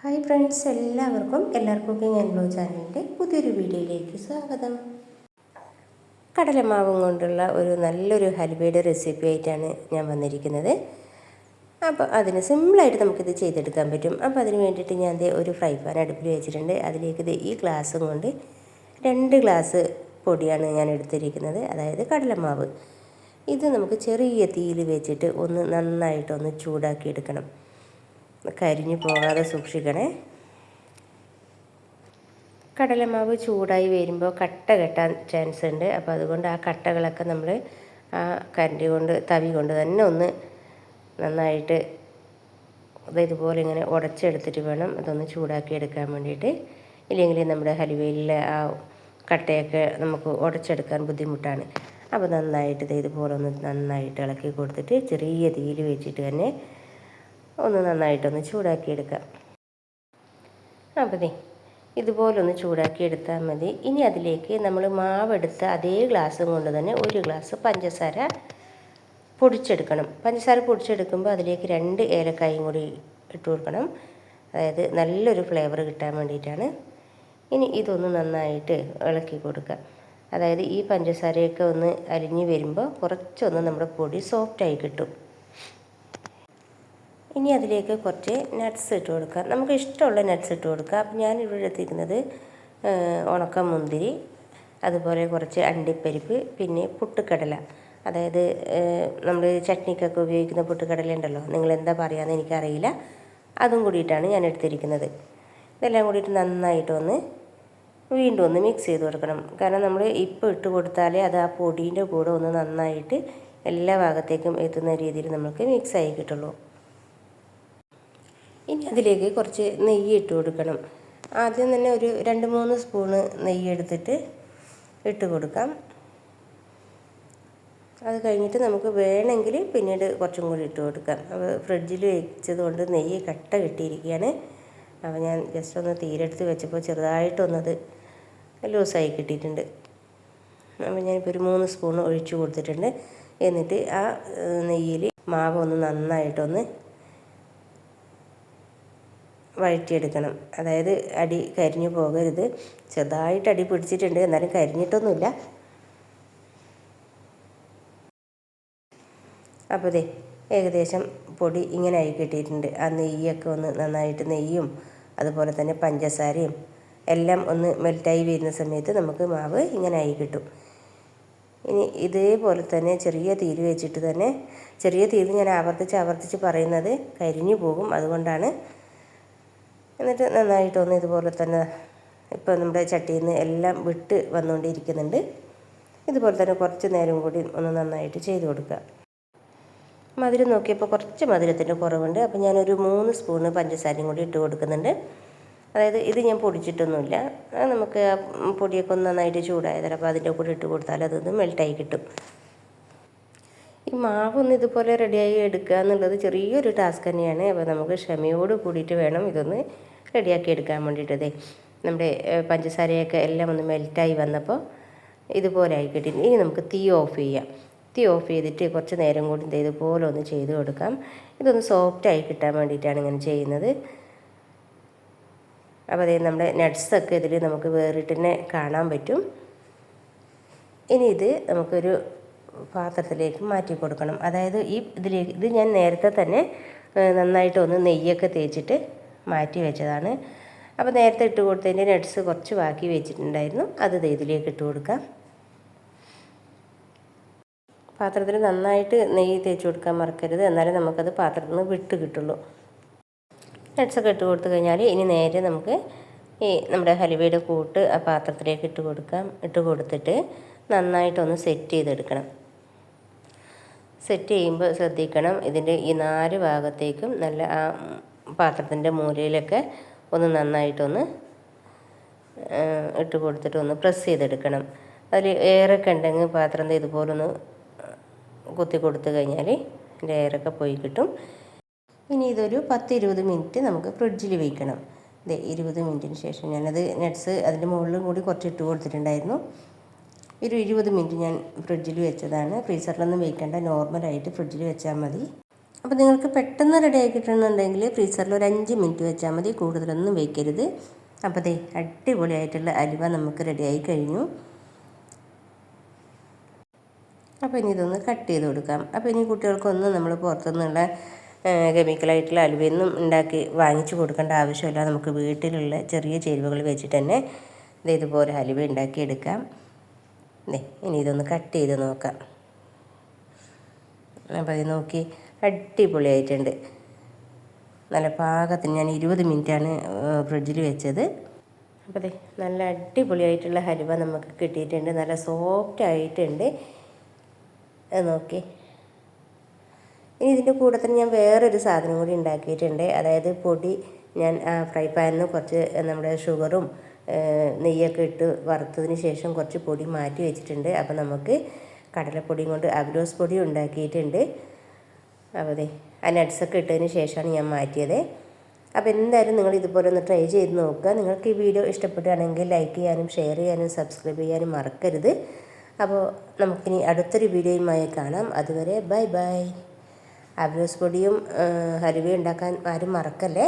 Hi friends എല്ലാവർക്കും എല്ലാവർക്കും cooking and blow ചാനലിന്റെ പുതിയൊരു വീഡിയോയിലേക്ക് സ്വാഗതം. കടലമാവും കൊണ്ടുള്ള ഒരു നല്ലൊരു ഹൽവയുടെ റെസിപ്പി ആയിട്ടാണ് ഞാൻ വന്നിരിക്കുന്നത്. അപ്പോൾ അതിന് സിമ്പിളായിട്ട് നമുക്കിത് ചെയ്തെടുക്കാൻ പറ്റും. അപ്പോൾ അതിന് വേണ്ടിയിട്ട് ഞാൻ ഒരു ഫ്രൈ പാൻ അടുപ്പിൽ വെച്ചിട്ടുണ്ട്. അതിലേക്ക് ഇത് ഈ ഗ്ലാസ്സും കൊണ്ട് രണ്ട് ഗ്ലാസ് പൊടിയാണ് ഞാൻ എടുത്തിരിക്കുന്നത്. അതായത് കടലമാവ്. ഇത് നമുക്ക് ചെറിയ തീയിൽ വെച്ചിട്ട് ഒന്ന് നന്നായിട്ടൊന്ന് ചൂടാക്കി എടുക്കണം കരിഞ്ഞു പോകാതെ സൂക്ഷിക്കണേ. കടലമാവ് ചൂടായി വരുമ്പോൾ കട്ട കെട്ടാൻ ചാൻസ് ഉണ്ട്. അപ്പോൾ അതുകൊണ്ട് ആ കട്ടകളൊക്കെ നമ്മൾ ആ കരണ്ടി കൊണ്ട് തവി കൊണ്ട് തന്നെ ഒന്ന് നന്നായിട്ട് അത് ഇതുപോലെ ഇങ്ങനെ ഉടച്ചെടുത്തിട്ട് വേണം അതൊന്ന് ചൂടാക്കി എടുക്കാൻ വേണ്ടിയിട്ട്. ഇല്ലെങ്കിൽ നമ്മുടെ ഹലുവയിലെ ആ കട്ടയൊക്കെ നമുക്ക് ഉടച്ചെടുക്കാൻ ബുദ്ധിമുട്ടാണ്. അപ്പോൾ നന്നായിട്ട് ഇത് ഇതുപോലെ ഒന്ന് നന്നായിട്ട് ഇളക്കി കൊടുത്തിട്ട് ചെറിയ തീയിൽ വെച്ചിട്ട് തന്നെ ഒന്ന് നന്നായിട്ടൊന്ന് ചൂടാക്കിയെടുക്കാം. അപ്പോൾ ദേ ഇതുപോലൊന്ന് ചൂടാക്കി എടുത്താൽ മതി. ഇനി അതിലേക്ക് നമ്മൾ മാവെടുത്ത അതേ ഗ്ലാസ്സും കൊണ്ട് തന്നെ ഒരു ഗ്ലാസ് പഞ്ചസാര പൊടിച്ചെടുക്കണം. പഞ്ചസാര പൊടിച്ചെടുക്കുമ്പോൾ അതിലേക്ക് രണ്ട് ഏലക്കായും കൂടി ഇട്ട് കൊടുക്കണം. അതായത് നല്ലൊരു ഫ്ലേവർ കിട്ടാൻ വേണ്ടിയിട്ടാണ്. ഇനി ഇതൊന്ന് നന്നായിട്ട് ഇളക്കി കൊടുക്കുക. അതായത് ഈ പഞ്ചസാരയൊക്കെ ഒന്ന് അലിഞ്ഞ് വരുമ്പോൾ കുറച്ചൊന്ന് നമ്മുടെ പൊടി സോഫ്റ്റായി കിട്ടും. ഇനി അതിലേക്ക് കുറച്ച് നട്ട്സ് ഇട്ട് കൊടുക്കുക. നമുക്ക് ഇഷ്ടമുള്ള നട്ട്സ് ഇട്ട് കൊടുക്കുക. അപ്പം ഞാനിവിടെ എടുത്തിരിക്കുന്നത് ഉണക്ക മുന്തിരി അതുപോലെ കുറച്ച് അണ്ടിപ്പരിപ്പ് പിന്നെ പുട്ടുകടല. അതായത് നമ്മൾ ചട്നിക്കൊക്കെ ഉപയോഗിക്കുന്ന പുട്ടുകടല ഉണ്ടല്ലോ. നിങ്ങൾ എന്താ പറയുകയെന്ന് എനിക്കറിയില്ല. അതും കൂടിയിട്ടാണ് ഞാൻ എടുത്തിരിക്കുന്നത്. ഇതെല്ലാം കൂടിയിട്ട് നന്നായിട്ടൊന്ന് വീണ്ടും ഒന്ന് മിക്സ് ചെയ്ത് കൊടുക്കണം. കാരണം നമ്മൾ ഇപ്പോൾ ഇട്ട് കൊടുത്താലേ അത് ആ പൊടീന്റെ കൂടെ ഒന്ന് നന്നായിട്ട് എല്ലാ ഭാഗത്തേക്കും എത്തുന്ന രീതിയിൽ നമുക്ക് മിക്സ് ആയി കിട്ടുള്ളൂ. ഇനി അതിലേക്ക് കുറച്ച് നെയ്യ് ഇട്ട് കൊടുക്കണം. ആദ്യം തന്നെ ഒരു രണ്ട് മൂന്ന് സ്പൂണ് നെയ്യ് എടുത്തിട്ട് ഇട്ട് കൊടുക്കാം. അത് കഴിഞ്ഞിട്ട് നമുക്ക് വേണമെങ്കിൽ പിന്നീട് കുറച്ചും കൂടി ഇട്ട് കൊടുക്കാം. അപ്പോൾ ഫ്രിഡ്ജിൽ വെച്ചതുകൊണ്ട് നെയ്യ് കട്ട കിട്ടിയിരിക്കുകയാണ്. അപ്പോൾ ഞാൻ ജസ്റ്റ് ഒന്ന് തീരെടുത്ത് വെച്ചപ്പോൾ ചെറുതായിട്ടൊന്നത് ലൂസായി കിട്ടിയിട്ടുണ്ട്. അപ്പോൾ ഞാനിപ്പോൾ ഒരു മൂന്ന് സ്പൂൺ ഒഴിച്ചു കൊടുത്തിട്ടുണ്ട്. എന്നിട്ട് ആ നെയ്യിൽ മാവ് ഒന്ന് നന്നായിട്ടൊന്ന് വഴറ്റിയെടുക്കണം. അതായത് അടി കരിഞ്ഞു പോകരുത്. ചെറുതായിട്ട് അടി പിടിച്ചിട്ടുണ്ട്. എന്നാലും കരിഞ്ഞിട്ടൊന്നുമില്ല. അപ്പോൾ ദേ ഏകദേശം പൊടി ഇങ്ങനെ ആയി കിട്ടിയിട്ടുണ്ട്. ആ നെയ്യൊക്കെ ഒന്ന് നന്നായിട്ട് നെയ്യും അതുപോലെ തന്നെ പഞ്ചസാരയും എല്ലാം ഒന്ന് മെൽറ്റായി വരുന്ന സമയത്ത് നമുക്ക് മാവ് ഇങ്ങനെ ആയി കിട്ടും. ഇനി ഇതേപോലെ തന്നെ ചെറിയ തീര് വെച്ചിട്ട് തന്നെ ചെറിയ തീര് ഞാൻ ആവർത്തിച്ച് ആവർത്തിച്ച് പറയുന്നത് കരിഞ്ഞു പോകും. അതുകൊണ്ടാണ് എന്നിട്ട് നന്നായിട്ടൊന്ന് ഇതുപോലെ തന്നെ ഇപ്പോൾ നമ്മുടെ ചട്ടിയിൽ നിന്ന് എല്ലാം വിട്ട് വന്നുകൊണ്ടിരിക്കുന്നുണ്ട്. ഇതുപോലെ തന്നെ കുറച്ച് നേരം കൂടി ഒന്ന് നന്നായിട്ട് ചെയ്ത് കൊടുക്കുക. മധുരം നോക്കിയപ്പോൾ കുറച്ച് മധുരത്തിന്റെ കുറവുണ്ട്. അപ്പോൾ ഞാനൊരു മൂന്ന് സ്പൂണ് പഞ്ചസാരയും കൂടി ഇട്ട് കൊടുക്കുന്നുണ്ട്. അതായത് ഇത് ഞാൻ പൊടിച്ചിട്ടൊന്നുമില്ല. നമുക്ക് ആ പൊടിയൊക്കെ ഒന്ന് നന്നായിട്ട് ചൂടായതരം അപ്പോൾ അതിന്റെ കൂടെ ഇട്ട് കൊടുത്താൽ അതൊന്ന് മെൽട്ടായി കിട്ടും. ഈ മാവൊന്ന് ഇതുപോലെ റെഡിയായി എടുക്കുക എന്നുള്ളത് ചെറിയൊരു ടാസ്ക് തന്നെയാണ്. അപ്പോൾ നമുക്ക് ക്ഷമയോട് കൂടിയിട്ട് വേണം ഇതൊന്ന് റെഡിയാക്കി എടുക്കാൻ വേണ്ടിയിട്ടതേ നമ്മുടെ പഞ്ചസാരയൊക്കെ എല്ലാം ഒന്ന് മെൽറ്റായി വന്നപ്പോൾ ഇതുപോലെ ആയിക്കിട്ടി കിട്ടി. ഇനി നമുക്ക് തീ ഓഫ് ചെയ്യാം. തീ ഓഫ് ചെയ്തിട്ട് കുറച്ച് നേരം കൂടി ഇതുപോലെ ഒന്ന് ചെയ്ത് കൊടുക്കാം. ഇതൊന്ന് സോഫ്റ്റ് ആയി കിട്ടാൻ വേണ്ടിയിട്ടാണ് ഇങ്ങനെ ചെയ്യുന്നത്. അപ്പോൾ അതേ നമ്മുടെ നട്ട്സൊക്കെ ഇതിൽ നമുക്ക് വേറിട്ട് തന്നെ കാണാൻ പറ്റും. ഇനി ഇത് നമുക്കൊരു പാത്രത്തിലേക്ക് മാറ്റി കൊടുക്കണം. അതായത് ഈ ഇതിലേക്ക് ഇത് ഞാൻ നേരത്തെ തന്നെ നന്നായിട്ട് ഒന്ന് നെയ്യൊക്കെ തേച്ചിട്ട് മാറ്റി വെച്ചതാണ്. അപ്പോൾ നേരത്തെ ഇട്ട് കൊടുത്തതിന്റെ നട്ട്സ് കുറച്ച് ബാക്കി വെച്ചിട്ടുണ്ടായിരുന്നു. അത് ഇതിലേക്ക് ഇട്ട് കൊടുക്കാം. പാത്രത്തിൽ നന്നായിട്ട് നെയ്യ് തേച്ച് കൊടുക്കാൻ മറക്കരുത്. എന്നാലേ നമുക്കത് പാത്രത്തിൽ നിന്ന് വിട്ട് കിട്ടുള്ളൂ. നട്ട്സൊക്കെ ഇട്ട് കൊടുത്തു കഴിഞ്ഞാൽ ഇനി നേരെ നമുക്ക് ഈ നമ്മുടെ ഹലുവയുടെ കൂട്ട് ആ പാത്രത്തിലേക്ക് ഇട്ട് കൊടുക്കാം. ഇട്ട് കൊടുത്തിട്ട് നന്നായിട്ടൊന്ന് സെറ്റ് ചെയ്തെടുക്കണം. സെറ്റ് ചെയ്യുമ്പോൾ ശ്രദ്ധിക്കണം. ഇതിന്റെ ഈ നാല് ഭാഗത്തേക്കും നല്ല ആ പാത്രത്തിന്റെ മൂലയിലൊക്കെ ഒന്ന് നന്നായിട്ടൊന്ന് ഇട്ട് കൊടുത്തിട്ട് ഒന്ന് പ്രസ് ചെയ്തെടുക്കണം. അതിൽ എയറൊക്കെ ഉണ്ടെങ്കിൽ പാത്രം ഇതുപോലൊന്ന് കുത്തി കൊടുത്തു കഴിഞ്ഞാൽ അതിന്റെ എയറൊക്കെ പോയി കിട്ടും. ഇനി ഇതൊരു പത്ത് ഇരുപത് മിനിറ്റ് നമുക്ക് ഫ്രിഡ്ജിൽ വയ്ക്കണം ഇതേ ഇരുപത് മിനിറ്റിന് ശേഷം ഞാനത് നട്ട്സ് അതിന്റെ മുകളിലും കൂടി കുറച്ച് ഇട്ട് കൊടുത്തിട്ടുണ്ടായിരുന്നു. ഒരു ഇരുപത് മിനിറ്റ് ഞാൻ ഫ്രിഡ്ജിൽ വെച്ചതാണ്. ഫ്രീസറിലൊന്നും വെക്കേണ്ട. നോർമലായിട്ട് ഫ്രിഡ്ജിൽ വെച്ചാൽ മതി. അപ്പോൾ നിങ്ങൾക്ക് പെട്ടെന്ന് റെഡി ആക്കിയിട്ടുണ്ടെങ്കിൽ ഫ്രീസറിൽ ഒരു അഞ്ച് മിനിറ്റ് വെച്ചാൽ മതി. കൂടുതലൊന്നും വെക്കരുത്. അപ്പോൾ ദേ അടിപൊളിയായിട്ടുള്ള അലുവ നമുക്ക് റെഡിയായി കഴിഞ്ഞു. അപ്പോൾ ഇനി ഇതൊന്ന് കട്ട് ചെയ്ത് കൊടുക്കാം. അപ്പോൾ ഇനി കുട്ടികൾക്കൊന്നും നമ്മൾ പുറത്തുനിന്നുള്ള കെമിക്കലായിട്ടുള്ള അലുവയൊന്നും ഉണ്ടാക്കി വാങ്ങിച്ചു കൊടുക്കേണ്ട ആവശ്യമില്ല. നമുക്ക് വീട്ടിലുള്ള ചെറിയ ചേരുവകൾ വെച്ചിട്ട് തന്നെ ഇതേതുപോലെ അലുവ ഉണ്ടാക്കിയെടുക്കാം. ഇനി ഇതൊന്ന് കട്ട് ചെയ്ത് നോക്കാം. അപ്പോൾ ഇത് നോക്കി അടിപൊളിയായിട്ടുണ്ട്. നല്ല പാകത്തിന് ഞാൻ ഇരുപത് മിനിറ്റാണ് ഫ്രിഡ്ജിൽ വെച്ചത്. അപ്പോൾ അതെ നല്ല അടിപൊളിയായിട്ടുള്ള ഹലുവ നമുക്ക് കിട്ടിയിട്ടുണ്ട്. നല്ല സോഫ്റ്റ് ആയിട്ടുണ്ട്. നോക്കി. ഇനി ഇതിന്റെ കൂടെ തന്നെ ഞാൻ വേറൊരു സാധനം കൂടി ഉണ്ടാക്കിയിട്ടുണ്ട്. അതായത് പൊടി ഞാൻ ഫ്രൈ പാനിൽ നിന്ന് കുറച്ച് നമ്മുടെ ഷുഗറും നെയ്യൊക്കെ ഇട്ട് വറുത്തതിന് ശേഷം കുറച്ച് പൊടി മാറ്റി വെച്ചിട്ടുണ്ട്. അപ്പോൾ നമുക്ക് കടലപ്പൊടിയും കൊണ്ട് അബ്രോസ് പൊടി ഉണ്ടാക്കിയിട്ടുണ്ട്. അപ്പോൾ അതെ ആ നട്ട്സൊക്കെ ഇട്ടതിന് ശേഷമാണ് ഞാൻ മാറ്റിയത്. അപ്പോൾ എന്തായാലും നിങ്ങൾ ഇതുപോലെ ഒന്ന് ട്രൈ ചെയ്ത് നോക്കുക. നിങ്ങൾക്ക് ഈ വീഡിയോ ഇഷ്ടപ്പെടുകയാണെങ്കിൽ ലൈക്ക് ചെയ്യാനും ഷെയർ ചെയ്യാനും സബ്സ്ക്രൈബ് ചെയ്യാനും മറക്കരുത്. അപ്പോൾ നമുക്കിനി അടുത്തൊരു വീഡിയോയുമായി കാണാം. അതുവരെ ബൈ ബൈ അബ്രോസ് പൊടിയും ഹലുവയും ഉണ്ടാക്കാൻ ആരും മറക്കല്ലേ?